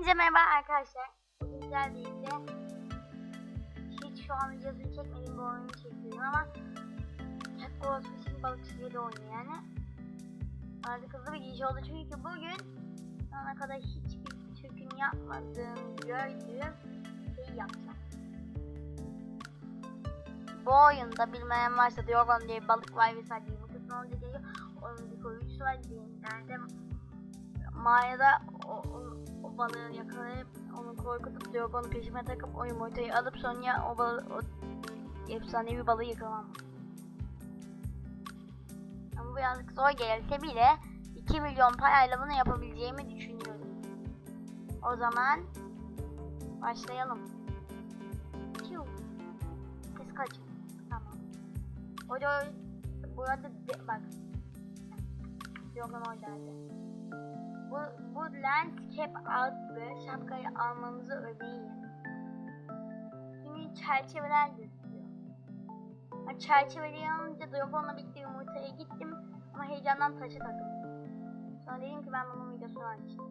Hepinize merhaba arkadaşlar. Güzel birlikte hiç şu an videosunu çekmediğim bir oyunu çekiyorum ama Ghost Fishing balıkçıyla oynuyor yani. Artık hızlı bir giriş oldu çünkü bugün sana kadar hiçbir Türk'ün yapmadığını gördüğüm şeyi yapacağım. Bu oyunda bilmeyen varsa Diogon diye balık var ve sadece yumurtasını olunca geliyor. Onun bir koruyucusu var. O, o, o balığı yakalayıp onu korkutup Diogon'u peşime takıp o yumurtayı alıp sonra o balığı o efsanevi balığı yakalamam. Ama birazcık zor gelse bile 2 milyon parayla bunu yapabileceğimi düşünüyorum. O zaman başlayalım. Piu. Ses kaç? Tamam. Orada burada de, bak. Diogon oradaydı. Bu landscape adlı şapkayı almanızı öneririm. Çünkü çerçeveler gözüküyor. Çerçeveleri alınca Dragon'la birlikte yumurtaya gittim ama heyecandan taşa takıldım. Sonra dedim ki ben bunun videosunu açayım.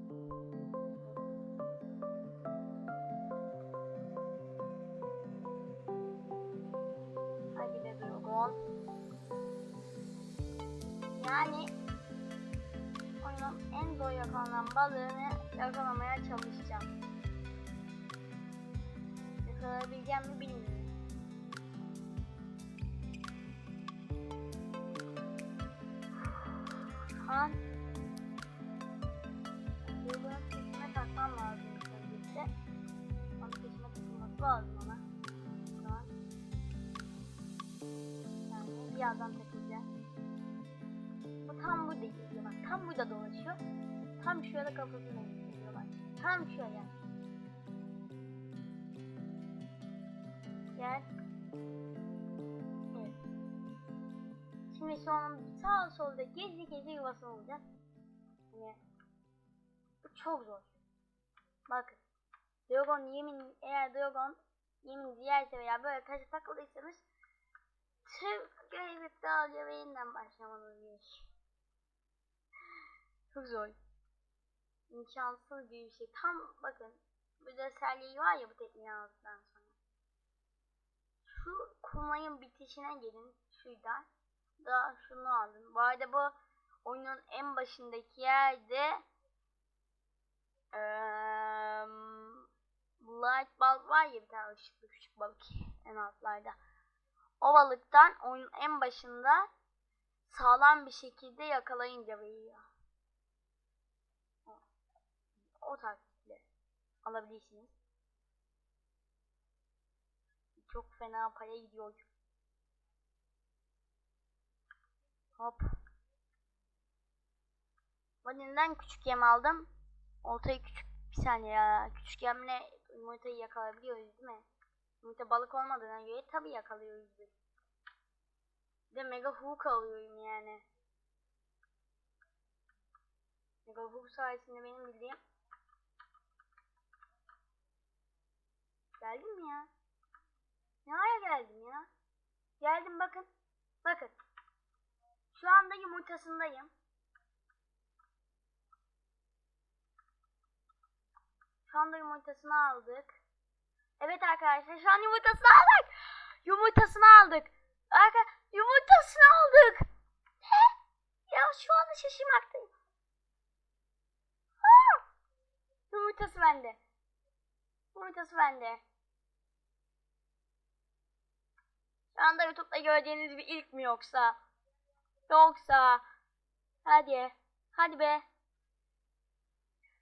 Hadi be Dragon. Yani zor yakalanan balığını yakalamaya çalışacağım. Yakalayabileceğim mi bilmiyorum. Şu an Yıldırım peşime takmam lazım öncelikle. Onun peşime takılması lazım ona. An. Yani birazdan takılacağım. Tam burada dolaşıyor. Tam şurada kafasını bak. Tam şöyle. Gel. Evet. Şimdi an sağ solda gezi gezi yuvası olacak. Yani bu çok zor. Bakın. Dragon yemin eğer Dragon yemin yerse veya böyle taşı takıldıysanız tüm görev iptal ve yeniden başlamanız. Çok zor. İmkansız bir şey. Tam bakın. Burada sergiyi var ya bu tekniği aldıktan sonra. Şu kurmayın bitişine gelin. Şuradan. Da şunu aldım. Bu arada bu oyunun en başındaki yerde eee light bulb var ya bir tane ışıklı küçük balık en altlarda. O balıktan oyunun en başında sağlam bir şekilde yakalayınca veriyor. O taktikle alabilirsiniz. Çok fena paya gidiyor. Hop. Vanilden küçük yem aldım. Oltayı küçük bir saniye ya. Küçük yemle yumurtayı yakalayabiliyoruz değil mi? Yumurta balık olmadığına göre tabii yakalıyoruz biz. De mega hook alıyorum yani. Mega hook sayesinde benim bildiğim Geldim ya? Ne ara geldim ya? Geldim bakın. Bakın. Şu anda yumurtasındayım. Şu anda yumurtasını aldık. Evet arkadaşlar şu an yumurtasını aldık. Yumurtasını aldık. Arka yumurtasını aldık. Ne? Ya şu anda şaşırmaktayım. Aa! Yumurtası bende. Yumurtası bende. Şu anda YouTube'da gördüğünüz bir ilk mi yoksa? Yoksa. Hadi. Hadi be.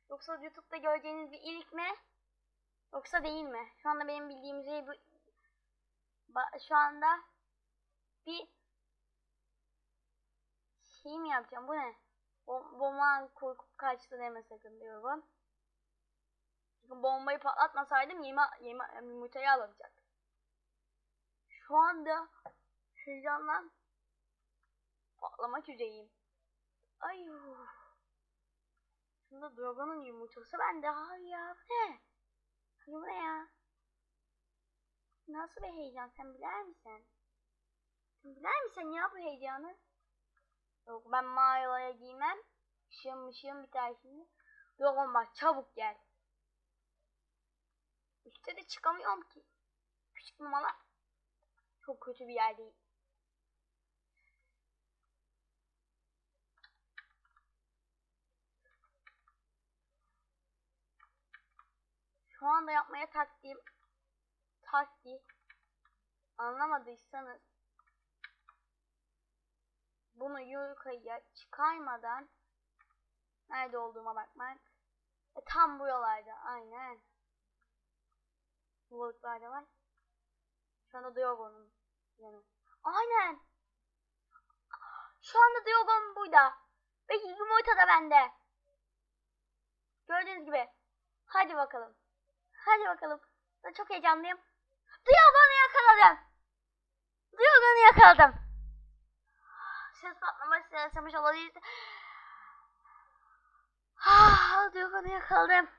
Yoksa YouTube'da göreceğiniz bir ilk mi? Yoksa değil mi? Şu anda benim bildiğim şey bu. Şu anda bir şey mi yapacağım? Bu ne? Bom bomba korkup kaçtı deme sakın diyorum. Bombayı patlatmasaydım yeme yeme yumurtayı alacaktım. Şu anda heyecandan patlamak üzereyim. Ay. Şunda Dragon'un yumurtası bende. Hayır ne? Hayır ne ya? Nasıl bir heyecan sen bilir misin? Sen bilir misin ya bu heyecanı? Yok ben mağaraya giymem. Işığım ışığım biter şimdi. Dragon bak çabuk gel. De çıkamıyorum ki. Küçük numara. Çok kötü bir yerdeyim. Şu anda yapmaya taktiğim taktiği anlamadıysanız bunu yukarıya çıkarmadan nerede olduğuma bakmak e, tam buralarda aynen bu balıklarda var. Şu anda Drogon'un yanı. Aynen. Şu anda Drogon burada. Ve yumurta da bende. Gördüğünüz gibi. Hadi bakalım. Hadi bakalım. Ben çok heyecanlıyım. Drogon'u yakaladım. Drogon'u yakaladım. Ses patlaması yaşamış olabilir. Ah, Drogon'u yakaladım.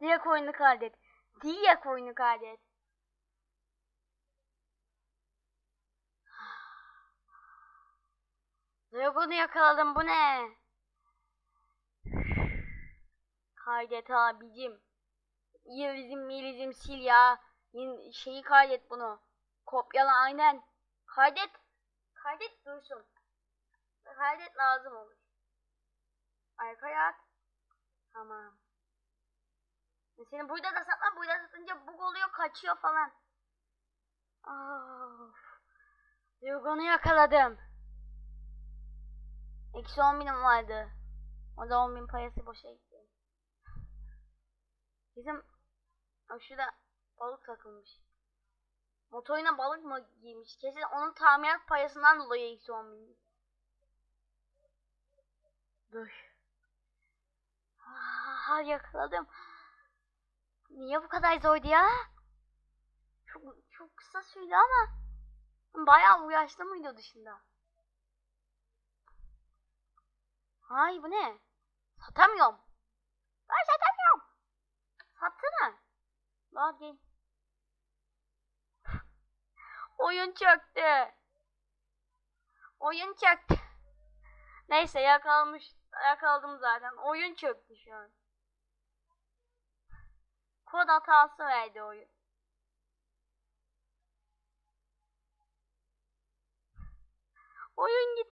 Diye oyunu kaydet. Diye oyunu kaydet. Drogon'u yakaladım bu ne? Kaydet abicim. Yelizim milizim sil ya. Şeyi kaydet bunu. Kopyala aynen. Kaydet. Kaydet dursun. Kaydet lazım olur. Arkaya at. Tamam. Seni burada da satma. Burada satınca bug oluyor kaçıyor falan. Of. Yugon'u yakaladım. Eksi 10 binim vardı. O da 10 bin parası boşa gitti. Bizim şurada balık takılmış. Motoruna balık mı giymiş? Kesin onun tamirat parasından dolayı eksi 10 bin. Dur. Ah, yakaladım. Niye bu kadar zordu ya? Çok, çok kısa sürdü ama bayağı uğraştı mıydı dışında? Hay bu ne? Satamıyorum. Ben satamıyorum. Satsana. Bak gel. Oyun çöktü. Oyun çöktü. Neyse yakalamış, yakaladım zaten. Oyun çöktü şu an. Kod hatası verdi oyun. Oyun gitti.